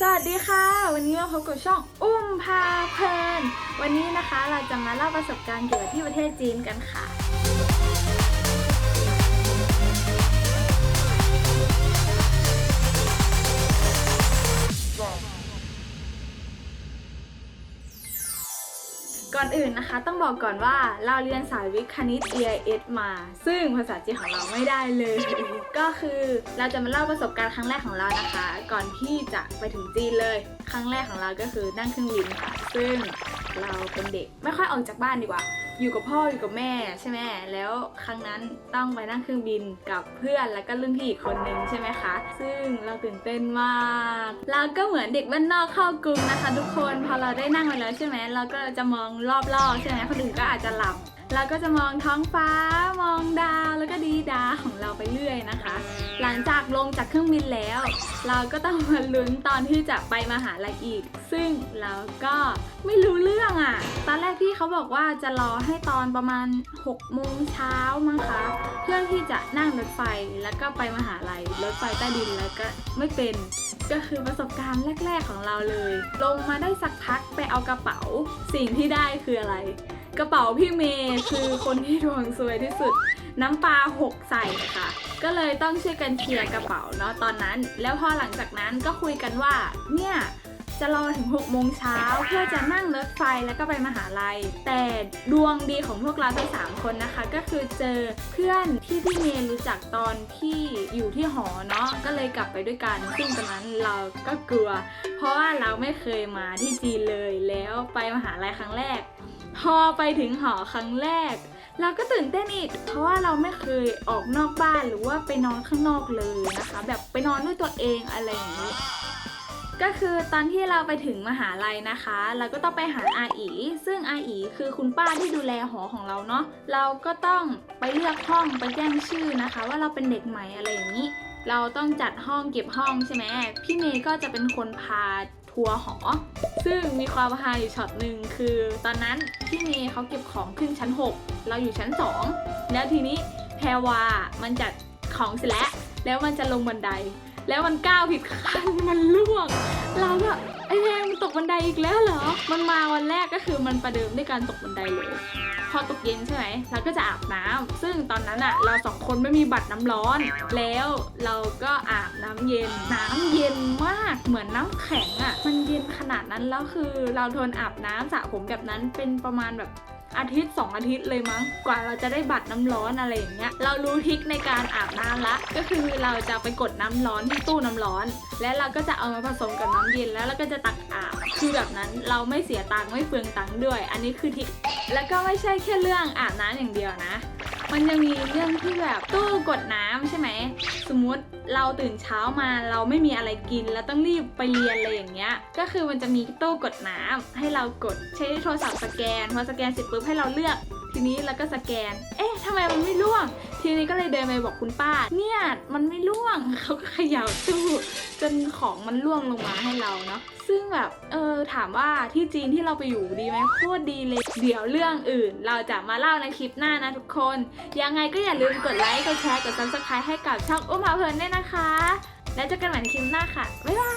สวัสดีค่ะ วันนี้มาพบกับช่องอุ้มพาเพลิน วันนี้นะคะเราจะมาเล่าประสบการณ์เกี่ยวกับที่ประเทศจีนกันค่ะ ก่อนอื่นนะคะ ต้องบอกก่อนว่าเราเรียนสายวิทย์คณิต EIS มา ซึ่งภาษาจีนของเราไม่ได้เลย ก็คือเราจะมาเล่าประสบการณ์ครั้งแรกของเรานะคะ ก่อนที่จะไปถึงจีนเลย ครั้งแรกของเราก็คือนั่งเครื่องบินค่ะ ซึ่งเราเป็นเด็กไม่ค่อยออกจากบ้านดีกว่า อยู่กับพ่ออยู่กับแม่ใช่ไหมแล้วครั้งนั้นต้องไปนั่งเครื่องบินกับเพื่อนแล้วก็รุ่นพี่อีกคนนึงใช่ไหมคะ ซึ่งเราตื่นเต้นมากเราก็เหมือนเด็กบ้านนอกเข้ากรุงนะคะ ทุกคนพอเราได้นั่งไปแล้วใช่ไหมเราก็จะมองรอบๆใช่ไหมคนอื่นก็อาจจะหลับเราก็จะมองท้องฟ้ามองดาวแล้วก็ดีดาของเราไปเรื่อยนะคะ จากลงจากเครื่องบินแล้ว เราก็ต้องมาลุ้นตอนที่จะไปมหาลัยอีก ซึ่งเราก็ไม่รู้เรื่องอะ่ะ ตอนแรกพี่เขาบอกว่าจะรอให้ตอนประมาณ6โมงเช้ามั้งคะ เพื่อที่จะนั่งรถไฟแล้วก็ไปมหาลัยรถไฟใต้ดินแล้วก็ไม่เป็นก็คือประสบการณ์แรก ๆของเราเลย ลงมาได้สักพักไปเอากระเป๋า สิ่งที่ได้คืออะไร กระเป๋าพี่เมย์คือคนที่ดวงสวยที่สุด น้ำปลาหกใส่ค่ะ ก็เลยต้องช่วยกันเคลียร์กระเป๋าเนาะตอนนั้น แล้วพอหลังจากนั้นก็คุยกันว่า เนี่ยจะรอถึง6โมงเช้าเพื่อจะนั่งรถไฟแล้วก็ไปมหาลัย แต่ดวงดีของพวกเราทั้งสามคนนะคะ ก็คือเจอเพื่อนที่พี่เมย์รู้จักตอนที่อยู่ที่หอเนาะก็เลยกลับไปด้วยกันซึ่งตอนนั้นเราก็กลัว เพราะว่าเราไม่เคยมาที่จีนเลยแล้วไปมหาลัยครั้งแรก พอไปถึงหอครั้งแรก เราก็ตื่นเต้นอีก เพราะว่าเราไม่เคยออกนอกบ้านหรือว่าไปนอนข้างนอกเลยนะคะ แบบไปนอนด้วยตัวเองอะไรอย่างนี้ ก็คือตอนที่เราไปถึงมหาลัยนะคะ เราก็ต้องไปหาอาอีซึ่งอาอีคือคุณป้าที่ดูแลหอของเราเนาะ เราก็ต้องไปเลือกห้องไปแจ้งชื่อนะคะ ว่าเราเป็นเด็กใหม่อะไรอย่างนี้ เราต้องจัดห้องเก็บห้องใช่ไหมพี่เมย์ก็จะเป็นคนพา ทัวร์หอ ซึ่งมีความฮาอยู่ช็อตหนึ่งคือ ตอนนั้นพี่เมย์เขาเก็บของขึ้นชั้น 6 เราอยู่ชั้น 2 แล้วทีนี้แพรวามันจัดของเสร็จแล้ว แล้วมันจะลงบันได แล้วมันก้าวผิดขั้นมันล่วง เราแบบไอ้แพรมันตกบันไดอีกแล้วเหรอ มันมา กก็คือมันประเดิมด้วยการตกบันไดเลย พอตกเย็นใช่ไหมเราก็จะอาบน้ำซึ่งตอนนั้นอะเราสองคนไม่มีบัตรน้ำร้อน แล้วเราก็อาบน้ำเย็น น้ำเย็นมากเหมือนน้ำแข็งอะมันเย็นขนาดนั้นแล้วคือเราทนอาบน้ำสระผมแบบนั้นเป็นประมาณแบบ อาทิตย์สองอาทิตย์เลยมั้ง กว่าเราจะได้บัตรน้ำร้อนอะไรอย่างเงี้ย เรารู้ทริคในการอาบน้ำละ ก็คือเราจะไปกดน้ำร้อนที่ตู้น้ำร้อน และเราก็จะเอามาผสมกับน้ำเย็นแล้วเราก็จะตักอาบ คือแบบนั้นเราไม่เสียตังค์ไม่เปลืองตังค์ด้วย อันนี้คือทริค แล้วก็ไม่ใช่แค่เรื่องอาบน้ำอย่างเดียวนะ มันยังมีเรื่องที่แบบตู้กดน้ำใช่ไหม สมมติเราตื่นเช้ามาเราไม่มีอะไรกิน แล้วต้องรีบไปเรียนอะไรอย่างเงี้ย ก็คือมันจะมีตู้กดน้ำให้เรากดใช้โทรศัพท์สแกนพอสแกนเสร็จปุ๊บให้เราเลือกทีนี้เราก็สแกน เอ๊ะทำไมมันไม่ร่วง ทีนี้ก็เลยเดินไปบอกคุณป้า เนี่ย มันไม่ร่วง เขาก็เขย่าตู้จนของมันร่วงลงมาให้เราเนาะ ซึ่งแบบ เออ ถามว่าที่จีนที่เราไปอยู่ดีไหมโคตรดีเลย เดี๋ยวเรื่องอื่น เราจะมาเล่าในคลิปหน้านะทุกคน ยังไงก็อย่าลืมกดไลค์ กดแชร์ กด subscribe ให้กับช่องอุ้อุ้มมาเพลินด้วยนะคะ แล้วเจอกันใหม่ในคลิปหน้าค่ะ บ๊ายบาย